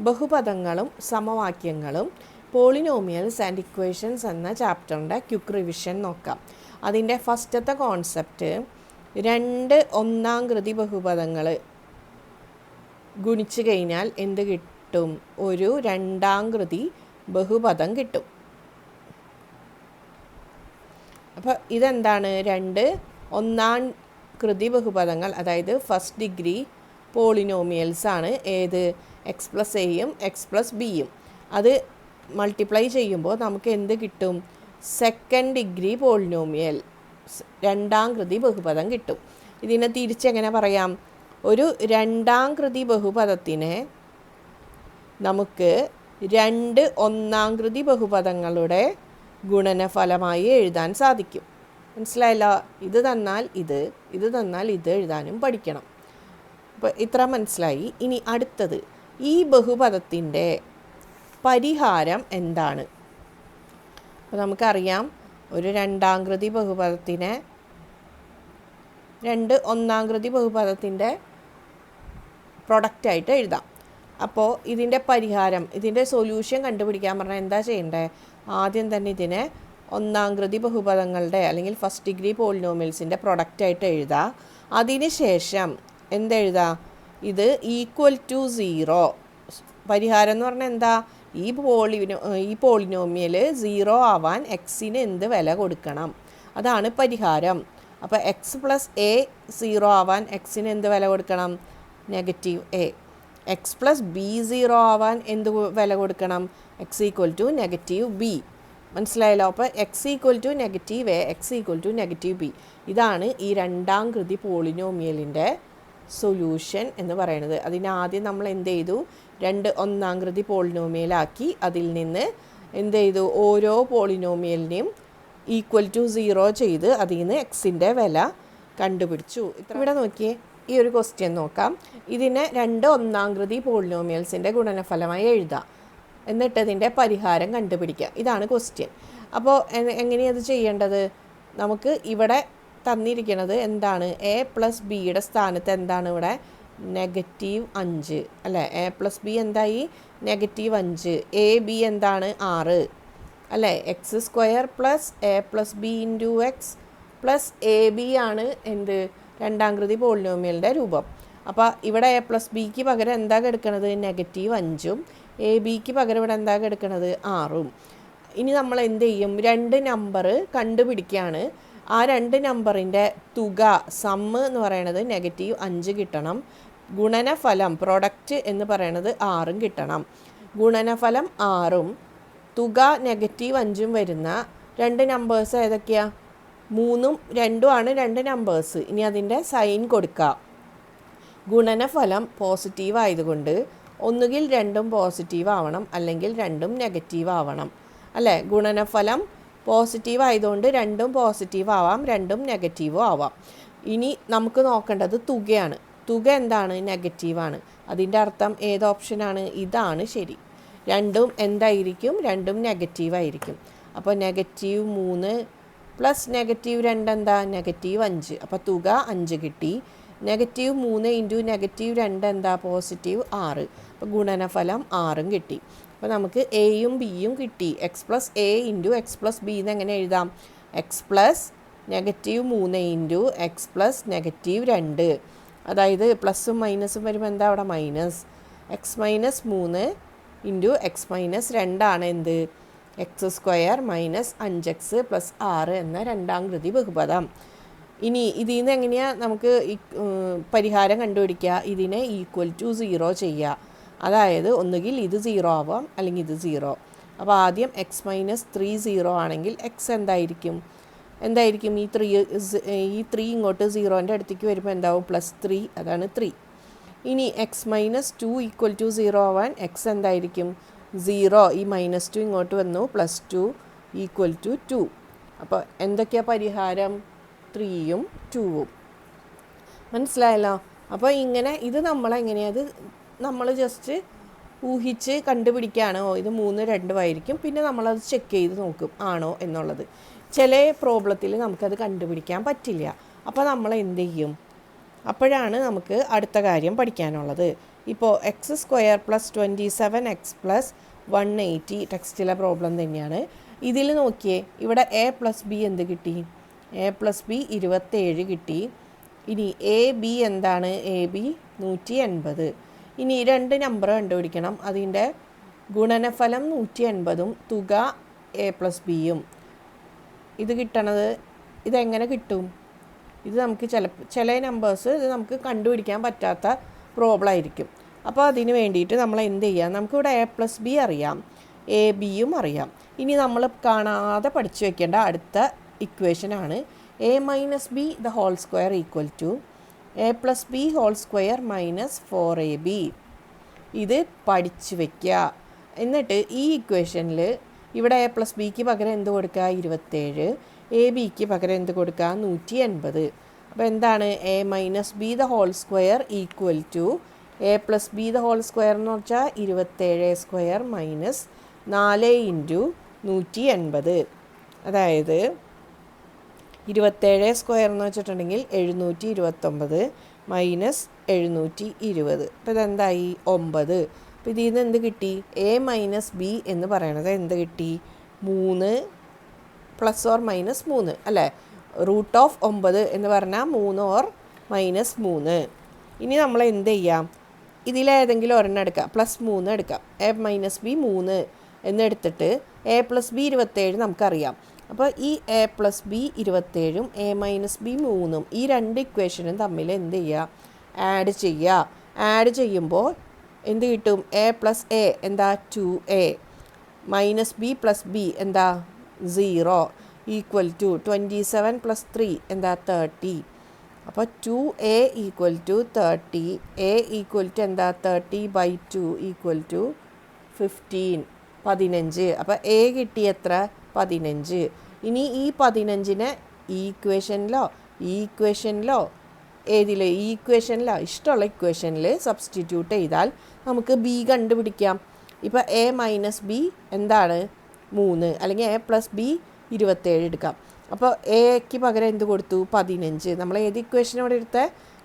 ബഹുപദങ്ങളും സമവാക്യങ്ങളും polynomials and equations എന്ന ചാപ്റ്ററിന്റെ quick revision നോക്കാം. അതിന്റെ ഫസ്റ്റത്തെ കോൺസെപ്റ്റ് രണ്ട് ഒന്നാം കൃതി ബഹുപദങ്ങൾ ഗുണിച്ചു കഴിഞ്ഞാൽ എന്ത് കിട്ടും? ഒരു രണ്ടാം കൃതി ബഹുപദം കിട്ടും. അപ്പോൾ ഇതെന്താണ്? രണ്ട് ഒന്നാം കൃതി ബഹുപദങ്ങൾ അതായത് ഫസ്റ്റ് ഡിഗ്രി പോളിനോമിയൽസ് ആണ് ഏത്? എക്സ് പ്ലസ് എയും എക്സ് പ്ലസ് ബിയും അത് മൾട്ടിപ്ലൈ ചെയ്യുമ്പോൾ നമുക്ക് എന്ത് കിട്ടും? സെക്കൻഡ് ഡിഗ്രി പോളിനോമിയൽ രണ്ടാം കൃതി ബഹുപദം കിട്ടും. ഇതിനെ തിരിച്ചെങ്ങനെ പറയാം? ഒരു രണ്ടാം കൃതി ബഹുപദത്തിനെ നമുക്ക് രണ്ട് ഒന്നാം കൃതി ബഹുപദങ്ങളുടെ ഗുണനഫലമായി എഴുതാൻ സാധിക്കും. മനസ്സിലായല്ലോ? ഇത് തന്നാൽ ഇത് ഇത് തന്നാൽ ഇത് എഴുതാനും പഠിക്കണം. അപ്പോൾ ഇത്ര മനസ്സിലായി. ഇനി അടുത്തത്. ഈ ബഹുപദത്തിന്റെ പരിഹാരം എന്താണ്? അപ്പോൾ നമുക്കറിയാം ഒരു രണ്ടാംകൃതി ബഹുപദത്തിനെ രണ്ട് ഒന്നാംകൃതി ബഹുപദത്തിന്റെ പ്രൊഡക്റ്റായിട്ട് എഴുതാം. അപ്പോൾ ഇതിന്റെ പരിഹാരം ഇതിന്റെ സൊല്യൂഷൻ കണ്ടുപിടിക്കാൻ പറഞ്ഞാൽ എന്താ ചെയ്യേണ്ടത് ആദ്യം തന്നെ ഇതിനെ ഒന്നാംകൃതി ബഹുപദങ്ങളുടെ അല്ലെങ്കിൽ ഫസ്റ്റ് ഡിഗ്രി പോളിനോമിയൽസിന്റെ പ്രൊഡക്റ്റായിട്ട് എഴുതുക അതിന് ശേഷം എന്തെഴുതാ? ഇത് ഈക്വൽ ടു സീറോ പരിഹാരം എന്ന് പറഞ്ഞാൽ എന്താ? ഈ പോളിനോ ഈ പോളിനോമിയൽ സീറോ ആവാൻ എക്സിന് എന്ത് വില കൊടുക്കണം? അതാണ് പരിഹാരം. അപ്പോൾ എക്സ് പ്ലസ് എ സീറോ ആവാൻ എക്സിന് എന്ത് വില കൊടുക്കണം? Negative a x plus b zero ആവാൻ എന്ത് വില കൊടുക്കണം? X equal to negative b മനസ്സിലായല്ലോ? അപ്പോൾ x equal to negative a x equal to negative b ഇതാണ് ഈ രണ്ടാം കൃതി പോളിനോമിയലിന്റെ സൊല്യൂഷൻ എന്ന് പറയുന്നത്. അതിനാദ്യം നമ്മൾ എന്ത് ചെയ്തു? രണ്ട് ഒന്നാം കൃതി പോളിനോമിയലാക്കി അതിൽ നിന്ന് എന്ത് ചെയ്തു? ഓരോ പോളിനോമിയലിനെയും ഈക്വൽ ടു സീറോ ചെയ്ത് അതിൽ നിന്ന് എക്സിന്റെ വില കണ്ടുപിടിച്ചു. ഇവിടെ നോക്കിയേ ഈ ഒരു ക്വസ്റ്റ്യൻ നോക്കാം. ഇതിനെ രണ്ട് ഒന്നാം കൃതി പോളിനോമിയൽസിന്റെ ഗുണനഫലമായി എഴുതാം. എന്നിട്ട് ഇതിന്റെ പരിഹാരം കണ്ടുപിടിക്കുക ഇതാണ് ക്വസ്റ്റ്യൻ അപ്പോൾ എങ്ങനെയാണ് അത് ചെയ്യേണ്ടത്? നമുക്ക് ഇവിടെ തന്നിരിക്കുന്നത് എന്താണ്? എ പ്ലസ് ബിയുടെ സ്ഥാനത്ത് എന്താണ് ഇവിടെ? നെഗറ്റീവ് അഞ്ച്. അല്ലേ? എ പ്ലസ് ബി എന്തായി? നെഗറ്റീവ് അഞ്ച്. എ ബി എന്താണ്? ആറ്. അല്ലേ? X square plus a plus b into x plus a b ആണ് എന്ത്? രണ്ടാം കൃതി പോളിനോമിയലിന്റെ രൂപം. അപ്പോൾ ഇവിടെ എ പ്ലസ് ബിക്ക് പകരം എന്താ കെടുക്കണത്? നെഗറ്റീവ് അഞ്ചും. എ ബിക്ക് പകരം ഇവിടെ എന്താ കെടുക്കണത്? ആറും. ഇനി നമ്മൾ എന്ത് ചെയ്യും? രണ്ട് നമ്പർ കണ്ടുപിടിക്കുകയാണ്. ആ രണ്ട് നമ്പറിന്റെ തുക സമ്മ് എന്ന് പറയുന്നത് നെഗറ്റീവ് അഞ്ച് കിട്ടണം. ഗുണനഫലം പ്രൊഡക്റ്റ് എന്ന് പറയുന്നത് ആറും കിട്ടണം. ഗുണനഫലം ആറും തുക നെഗറ്റീവ് അഞ്ചും വരുന്ന രണ്ട് നമ്പേഴ്സ് ഏതൊക്കെയാണ് മൂന്നും രണ്ടും ആണ് രണ്ട് നമ്പേഴ്സ് ഇനി അതിന്റെ സൈൻ കൊടുക്കുക ഗുണനഫലം പോസിറ്റീവ് ആയതുകൊണ്ട് ഒന്നുകിൽ രണ്ടും പോസിറ്റീവ് ആവണം അല്ലെങ്കിൽ രണ്ടും നെഗറ്റീവ് ആവണം. അല്ലേ? ഗുണനഫലം പോസിറ്റീവ് ആയതുകൊണ്ട് രണ്ടും പോസിറ്റീവ് ആവാം രണ്ടും നെഗറ്റീവും ആവാം. ഇനി നമുക്ക് നോക്കേണ്ടത് തുകയാണ്. തുക എന്താണ്? നെഗറ്റീവാണ് അതിന്റെ അർത്ഥം ഏത് ഓപ്ഷനാണ് ഇതാണ് ശരി. രണ്ടും എന്തായിരിക്കും? രണ്ടും നെഗറ്റീവ് ആയിരിക്കും. അപ്പോൾ നെഗറ്റീവ് മൂന്ന് പ്ലസ് നെഗറ്റീവ് രണ്ട് എന്താ? നെഗറ്റീവ് അഞ്ച്. അപ്പോൾ തുക അഞ്ച് കിട്ടി. നെഗറ്റീവ് മൂന്ന് ഇന്റു നെഗറ്റീവ് രണ്ട് എന്താ? പോസിറ്റീവ് ആറ്. അപ്പോൾ ഗുണനഫലം ആറും കിട്ടി. അപ്പോൾ നമുക്ക് എയും ബിയും കിട്ടി. X plus a into x plus b എന്ന് എങ്ങനെ എഴുതാം? എക്സ് പ്ലസ് നെഗറ്റീവ് മൂന്ന് ഇന്റു എക്സ് പ്ലസ് നെഗറ്റീവ് രണ്ട്. അതായത് പ്ലസും മൈനസും വരുമ്പോൾ എന്താ അവിടെ? മൈനസ് എക്സ് മൈനസ് മൂന്ന് ഇന്റു എക്സ് മൈനസ് രണ്ടാണ് എന്ത്? എക്സ് സ്ക്വയർ മൈനസ് അഞ്ച് എക്സ് പ്ലസ് ആറ് എന്ന രണ്ടാം കൃതി ബഹുപദം. ഇനി ഇതിൽ നിന്ന് എങ്ങനെയാണ് നമുക്ക് പരിഹാരം കണ്ടുപിടിക്കുക? ഇതിനെ ഈക്വൽ ടു സീറോ ചെയ്യുക. അതായത് ഒന്നുകിൽ ഇത് സീറോ ആവാം അല്ലെങ്കിൽ ഇത് സീറോ അപ്പോൾ ആദ്യം എക്സ് മൈനസ് ത്രീ സീറോ ആണെങ്കിൽ എക്സ് എന്തായിരിക്കും? എന്തായിരിക്കും? ഈ ത്രീ ഈ ത്രീ ഇങ്ങോട്ട് സീറോന്റെ അടുത്തേക്ക് വരുമ്പോൾ എന്താവും? പ്ലസ് ത്രീ അതാണ് ത്രീ ഇനി x minus two equal to zero ആവാൻ എക്സ് എന്തായിരിക്കും? സീറോ ഈ മൈനസ് ടു ഇങ്ങോട്ട് വന്നു. Plus two equal to two അപ്പോൾ എന്തൊക്കെയാണ് പരിഹാരം? ത്രീയും ടൂവും മനസ്സിലായല്ലോ? അപ്പോൾ ഇങ്ങനെ ഇത് നമ്മളെങ്ങനെയത് നമ്മൾ ജസ്റ്റ് ഊഹിച്ച് കണ്ടുപിടിക്കുകയാണ് ഇത് മൂന്ന് രണ്ടും ആയിരിക്കും. പിന്നെ നമ്മളത് ചെക്ക് ചെയ്ത് നോക്കും. ആണോ എന്നുള്ളത്. ചില പ്രോബ്ലത്തിൽ നമുക്കത് കണ്ടുപിടിക്കാൻ പറ്റില്ല. അപ്പോൾ നമ്മൾ എന്ത് ചെയ്യും? അപ്പോഴാണ് നമുക്ക് അടുത്ത കാര്യം പഠിക്കാനുള്ളത്. ഇപ്പോൾ x square plus twenty seven x plus one eighty ടെക്സ്റ്റിലെ problem തന്നെയാണ്. ഇതിൽ നോക്കിയേ ഇവിടെ എ പ്ലസ് ബി എന്ത് കിട്ടി? എ പ്ലസ് ബി ഇരുപത്തേഴ് കിട്ടി. ഇനി എ ബി എന്താണ്? എ ബി നൂറ്റി എൺപത്. ഇനി രണ്ട് നമ്പർ കണ്ടുപിടിക്കണം. അതിന്റെ ഗുണനഫലം നൂറ്റി എൺപതും തുക എ പ്ലസ് ബിയും ഇത് കിട്ടണത് ഇതെങ്ങനെ കിട്ടും? ഇത് നമുക്ക് ചില ചില നമ്പേഴ്സ് ഇത് നമുക്ക് കണ്ടുപിടിക്കാൻ പറ്റാത്ത പ്രോബ്ലം ആയിരിക്കും. അപ്പോൾ അതിന് വേണ്ടിയിട്ട് നമ്മൾ എന്ത് ചെയ്യാം? നമുക്കിവിടെ എ പ്ലസ് ബി അറിയാം. എ ബിയും അറിയാം. ഇനി നമ്മൾ കാണാതെ പഠിച്ചു വെക്കേണ്ട അടുത്ത ഇക്വേഷനാണ് a minus b the whole square equal to a plus b whole square minus four a b ഇത് പഠിച്ചു വയ്ക്കുക എന്നിട്ട് ഈ ഇക്വേഷനിൽ ഇവിടെ എ പ്ലസ് ബിക്ക് പകരം എന്ത് കൊടുക്കുക ഇരുപത്തേഴ്. എ ബിക്ക് പകരം എന്ത് കൊടുക്കുക നൂറ്റി എൺപത് അപ്പോൾ എന്താണ്? A minus b the whole square equal to a plus b the whole square എന്ന് വെച്ചാൽ ഇരുപത്തേഴ് സ്ക്വയർ മൈനസ് നാല് ഇന്റു നൂറ്റി എൺപത് അതായത് ഇരുപത്തേഴ് സ്ക്വയർ എന്ന് വെച്ചിട്ടുണ്ടെങ്കിൽ എഴുന്നൂറ്റി ഇരുപത്തൊമ്പത് മൈനസ് എഴുന്നൂറ്റി ഇരുപത്. അപ്പോൾ ഇതെന്തായി ഒമ്പത്. അപ്പോൾ ഇതിൽ നിന്ന് എന്ത് കിട്ടി? എ മൈനസ് ബി എന്ന് പറയണത് എന്ത് കിട്ടി? മൂന്ന് പ്ലസ് ഓർ മൈനസ് മൂന്ന് അല്ലേ? റൂട്ട് ഓഫ് ഒമ്പത് എന്ന് പറഞ്ഞാൽ മൂന്ന് ഓർ മൈനസ് മൂന്ന്. ഇനി നമ്മൾ എന്ത് ചെയ്യാം? ഇതിലേതെങ്കിലും ഒരെണ്ണം എടുക്കാം. പ്ലസ് മൂന്ന് എടുക്കാം. എ മൈനസ് ബി മൂന്ന് എന്നെടുത്തിട്ട് എ പ്ലസ് ബി ഇരുപത്തേഴ് നമുക്കറിയാം. അപ്പോൾ ഈ എ പ്ലസ് ബി ഇരുപത്തേഴും എ മൈനസ് ബി മൂന്നും ഈ രണ്ട് ഇക്വേഷനും തമ്മിൽ എന്ത് ചെയ്യുക? ആഡ് ചെയ്യുക. ആഡ് ചെയ്യുമ്പോൾ എന്ത് കിട്ടും? എ പ്ലസ് എ എന്താ? Two a minus b plus b എന്താ? Zero equal to twenty seven plus three എന്താ? തേർട്ടി അപ്പോൾ two a equal to thirty a equal to എന്താ? Thirty by two equal to fifteen പതിനഞ്ച്. അപ്പോൾ A കിട്ടി എത്ര? പതിനഞ്ച്. ഇനി ഈ പതിനഞ്ചിനെ ഈക്വേഷനിലോ ഈക്വേഷനിലോ ഏതിൽ ഈ ഇക്വേഷനിലോ ഇഷ്ടമുള്ള ഇക്വേഷനിൽ സബ്സ്റ്റിറ്റ്യൂട്ട് ചെയ്താൽ നമുക്ക് ബി കണ്ടുപിടിക്കാം. ഇപ്പോൾ എ മൈനസ് ബി എന്താണ്? മൂന്ന്. അല്ലെങ്കിൽ എ പ്ലസ് ബി ഇരുപത്തേഴ് എടുക്കാം. അപ്പോൾ എക്ക് പകരം എന്ത് കൊടുത്തു? പതിനഞ്ച്. നമ്മൾ ഏത് ഇക്വേഷൻ ഇവിടെ എടുത്ത?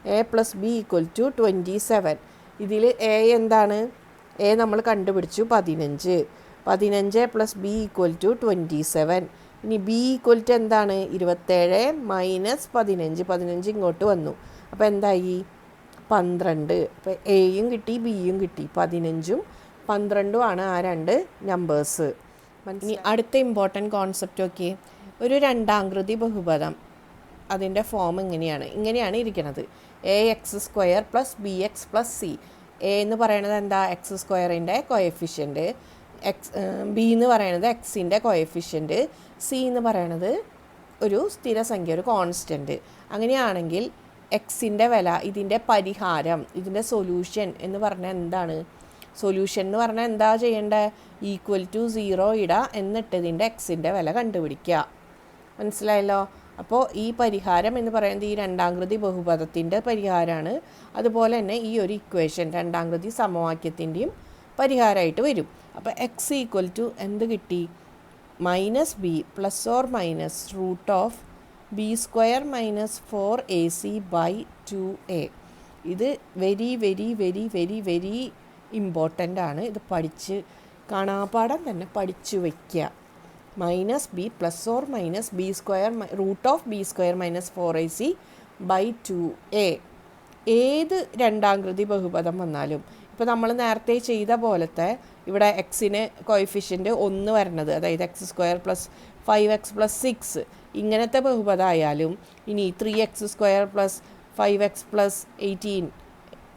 A plus b equal to twenty seven ഇതിൽ എ എന്താണ്? എ നമ്മൾ കണ്ടുപിടിച്ചു പതിനഞ്ച്. പതിനഞ്ച് plus b equal to twenty seven ഇനി ബി ഈക്വൽ ടു എന്താണ്? ഇരുപത്തേഴ് മൈനസ് പതിനഞ്ച്. പതിനഞ്ച് ഇങ്ങോട്ട് വന്നു. അപ്പോൾ എന്തായി? പന്ത്രണ്ട്. അപ്പോൾ എയും കിട്ടി ബിയും കിട്ടി. പതിനഞ്ചും പന്ത്രണ്ടും ആണ് ആ രണ്ട് നമ്പേഴ്സ് ഇനി അടുത്ത ഇമ്പോർട്ടന്റ് കോൺസെപ്റ്റ് ഒക്കെ ഒരു രണ്ടാംകൃതി ബഹുപദം. അതിന്റെ ഫോം ഇങ്ങനെയാണ്. ഇങ്ങനെയാണ് ഇരിക്കുന്നത് a x square plus b x plus c a എന്ന് പറയുന്നത് എന്താ? എക്സ് സ്ക്വയറിന്റെ കൊയഫിഷ്യന്റ് എക്സ് ബി എന്ന് പറയണത് എക്സിന്റെ കൊയഫിഷ്യന്റ് സി എന്ന് പറയണത് ഒരു സ്ഥിരസംഖ്യ ഒരു കോൺസ്റ്റന്റ് അങ്ങനെയാണെങ്കിൽ എക്സിന്റെ വില ഇതിന്റെ പരിഹാരം ഇതിന്റെ സൊല്യൂഷൻ എന്ന് പറഞ്ഞാൽ എന്താണ്? സൊല്യൂഷൻ എന്ന് പറഞ്ഞാൽ എന്താ ചെയ്യേണ്ടത് ഈക്വൽ ടു സീറോ ഇടുക എന്നിട്ട് ഇതിന്റെ എക്സിന്റെ വില കണ്ടുപിടിക്കുക. മനസ്സിലായല്ലോ? അപ്പോൾ ഈ പരിഹാരം എന്ന് പറയുന്നത് ഈ രണ്ടാംകൃതി ബഹുപദത്തിന്റെ പരിഹാരമാണ്. അതുപോലെ തന്നെ ഈ ഒരു ഇക്വേഷൻ രണ്ടാംകൃതി സമവാക്യത്തിന്റെയും പരിഹാരമായിട്ട് വരും. അപ്പോൾ എക്സ് ഈക്വൽ ടു എന്ത് കിട്ടി? Minus b plus or minus root of b square minus four a c by two a ഇത് very very very very very important ആണ്. ഇത് പഠിച്ച് കാണാപാഠം തന്നെ പഠിച്ചു വയ്ക്കുക minus b plus or minus b square root of b square minus four a c by two a ഏത് രണ്ടാംകൃതി ബഹുപദം വന്നാലും ഇപ്പോൾ നമ്മൾ നേരത്തെ ചെയ്ത പോലത്തെ ഇവിടെ എക്സിന് കോയിഫിഷ്യന്റ് ഒന്ന് വരണത് അതായത് x square plus five x plus six ഇങ്ങനത്തെ ബഹുപദമായാലും ഇനി three x square plus five x plus eighteen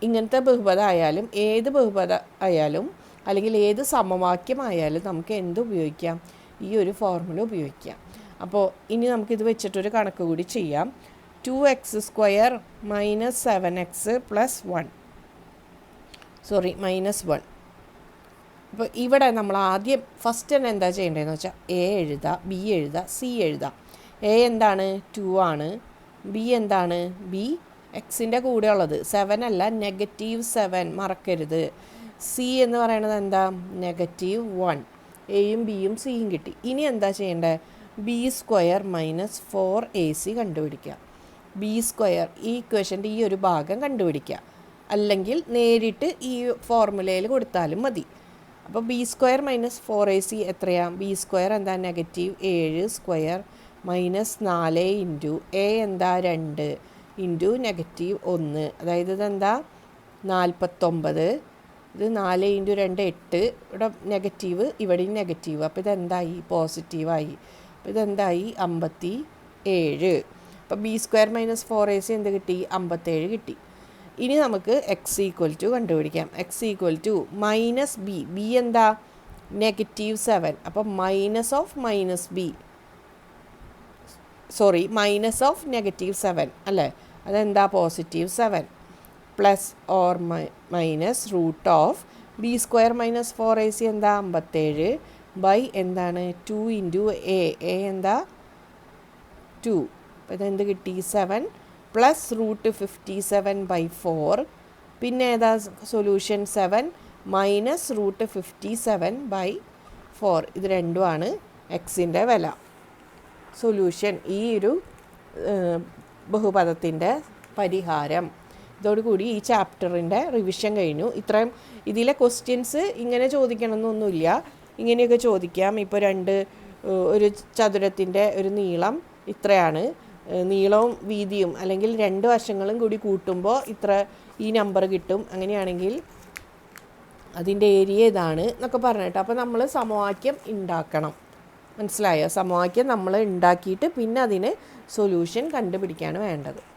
ഇങ്ങനത്തെ ബഹുപദമായാലും ഏത് ബഹുപദ ആയാലും അല്ലെങ്കിൽ ഏത് സമവാക്യമായാലും നമുക്ക് എന്ത് ഉപയോഗിക്കാം? ഈ ഒരു ഫോർമുല ഉപയോഗിക്കാം. അപ്പോൾ ഇനി നമുക്കിത് വെച്ചിട്ടൊരു കണക്ക് കൂടി ചെയ്യാം. Two x square minus seven x plus one sorry minus one അപ്പോൾ ഇവിടെ നമ്മൾ ആദ്യം ഫസ്റ്റ് തന്നെ എന്താ ചെയ്യേണ്ടതെന്ന് വെച്ചാൽ എ എഴുതുക ബി എഴുതുക സി എഴുതുക എ എന്താണ്? ടു ആണ്. ബി എന്താണ്? ബി എക്സിന്റെ കൂടെ ഉള്ളത്. സെവൻ അല്ല നെഗറ്റീവ് സെവൻ മറക്കരുത്. സി എന്ന് പറയണത് എന്താ? നെഗറ്റീവ് വൺ എയും ബിയും സിയും കിട്ടി. ഇനി എന്താ ചെയ്യേണ്ടത് b square minus four a c കണ്ടുപിടിക്കുക. ബി സ്ക്വയർ ഈ ഇക്വേഷന്റെ ഈ ഒരു ഭാഗം കണ്ടുപിടിക്കുക. അല്ലെങ്കിൽ നേരിട്ട് ഈ ഫോർമുലയിൽ കൊടുത്താലും മതി. അപ്പോൾ b square minus four a c എത്രയാണ് ബി സ്ക്വയർ എന്താ? നെഗറ്റീവ് ഏഴ് സ്ക്വയർ മൈനസ് നാല് ഇന്റു എ എന്താ? രണ്ട് ഇന്റു നെഗറ്റീവ് ഒന്ന്. അതായത് ഇതെന്താ? നാൽപ്പത്തൊമ്പത് ഇത് നാല് ഇന്റു രണ്ട് എട്ട്. ഇവിടെ നെഗറ്റീവ് ഇവിടെയും നെഗറ്റീവ് അപ്പോൾ ഇതെന്തായി? പോസിറ്റീവായി അപ്പോൾ ഇതെന്തായി? അമ്പത്തി ഏഴ് അപ്പോൾ b square minus four a c എന്ത് കിട്ടി? അമ്പത്തേഴ് കിട്ടി. ഇനി നമുക്ക് എക്സ് ഈക്വൽ ടു കണ്ടുപിടിക്കാം. X equal to minus b b എന്താ? നെഗറ്റീവ് സെവൻ അപ്പോൾ minus of minus b sorry minus of negative seven അല്ലേ? അതെന്താ? Positive seven plus or minus root of b square minus four a c എന്താ? അമ്പത്തേഴ് by എന്താണ്? Two into a a എന്താ? Two അപ്പോൾ ഇതെന്ത് കിട്ടി? Seven plus root fifty seven by four പിന്നെ ഏതാ solution seven minus root fifty seven by four ഇത് രണ്ടുമാണ് എക്സിന്റെ വില. സൊല്യൂഷൻ ഈ ഒരു ബഹുപദത്തിന്റെ പരിഹാരം. ഇതോടുകൂടി ഈ ചാപ്റ്ററിന്റെ റിവിഷൻ കഴിഞ്ഞു. ഇത്രയും ഇതിലെ ക്വസ്റ്റ്യൻസ് ഇങ്ങനെ ചോദിക്കണമെന്നൊന്നുമില്ല. ഇങ്ങനെയൊക്കെ ചോദിക്കാം. ഇപ്പോൾ രണ്ട് ഒരു ചതുരത്തിന്റെ ഒരു നീളം ഇത്രയാണ്. നീളവും വീതിയും അല്ലെങ്കിൽ രണ്ട് വശങ്ങളും കൂടി കൂട്ടുമ്പോൾ ഇത്ര ഈ നമ്പർ കിട്ടും. അങ്ങനെയാണെങ്കിൽ അതിന്റെ ഏരിയ ഇതാണ് എന്നൊക്കെ പറഞ്ഞിട്ട് അപ്പോൾ നമ്മൾ സമവാക്യം ഉണ്ടാക്കണം. മനസ്സിലായോ? സമവാക്യം നമ്മൾ ഉണ്ടാക്കിയിട്ട് പിന്നെ അതിന് സൊല്യൂഷൻ കണ്ടുപിടിക്കുകയാണ് വേണ്ടത്.